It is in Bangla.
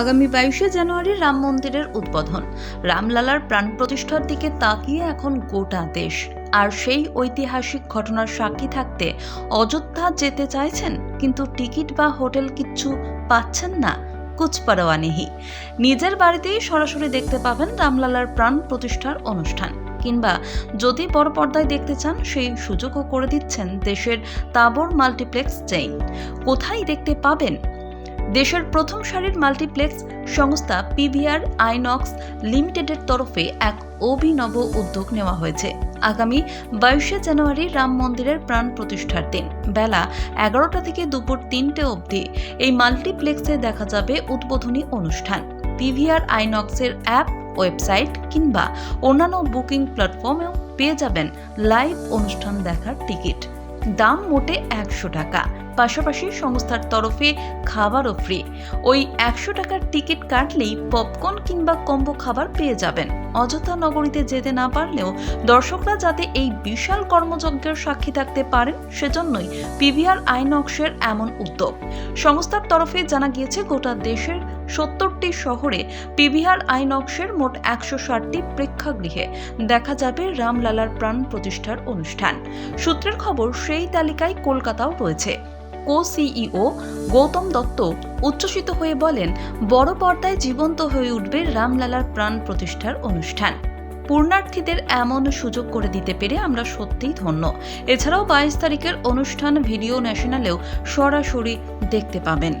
আগামী বাইশে জানুয়ারি রাম মন্দিরের উদ্বোধন। রামলালার প্রাণ প্রতিষ্ঠার দিকে তাকিয়ে এখন গোটা দেশ। আর সেই ঐতিহাসিক ঘটনার সাক্ষী থাকতে অযোধ্যা যেতে চাইছেন, কিন্তু টিকিট বা হোটেল কিচ্ছু পাচ্ছেন না নেহি নিজের বাড়িতেই সরাসরি দেখতে পাবেন রামলালার প্রাণ প্রতিষ্ঠার অনুষ্ঠান। কিংবা যদি বড় পর্দায় দেখতে চান, সেই সুযোগও করে দিচ্ছেন দেশের তাবর মাল্টিপ্লেক্স চেইন। কোথায় দেখতে পাবেন দেশের প্রথম সারির মাল্টিপ্লেক্স সংস্থা পিভিআর, আইনক্স লিমিটেডের তরফে এক অভিনব উদ্যোগ নেওয়া হয়েছে। আগামী বাইশে জানুয়ারি রাম মন্দিরের প্রাণ প্রতিষ্ঠার দিন। বেলা এগারোটা থেকে দুপুর তিনটে অবধি এই মাল্টিপ্লেক্সে দেখা যাবে উদ্বোধনী অনুষ্ঠান। পিভিআর, আইনক্সের অ্যাপ, ওয়েবসাইট কিংবা অন্যান্য বুকিং প্ল্যাটফর্মেও পেয়ে যাবেন লাইভ অনুষ্ঠান দেখার টিকিট। দাম মোটে একশো টাকা। পাশাপাশি সংস্থার তরফে খাবারও ফ্রি ওই একশো টাকার টিকিট কাটলেই পপকর্ন কিংবা কম্বো খাবার পেয়ে যাবেন। অযোধ্যা নগরীতে যেতে না পারলেও দর্শকরা যাতে এই বিশাল কর্মযজ্ঞের সাক্ষী থাকতে পারেন, সেজন্যই পিভিআর আইনক্সের এমন উদ্যোগ। সংস্থার তরফে জানা গিয়েছে, গোটা দেশের সত্তরটি শহরে পিভিআর আইনক্সের মোট একশো ষাটটি প্রেক্ষাগৃহে দেখা যাবে রামলালার প্রাণ প্রতিষ্ঠার অনুষ্ঠান। সূত্রের খবর, সেই তালিকায় কলকাতাও রয়েছে। কো সিইও গৌতম দত্ত উচ্ছ্বসিত হয়ে বলেন, বড় পর্দায় জীবন্ত হয়ে উঠবে রামলালার প্রাণ প্রতিষ্ঠার অনুষ্ঠান। পূর্ণার্থীদের এমন সুযোগ করে দিতে পেরে আমরা সত্যিই ধন্য। এছাড়াও বাইশ তারিখের অনুষ্ঠান ভিডিও ন্যাশনালেও সরাসরি দেখতে পাবেন।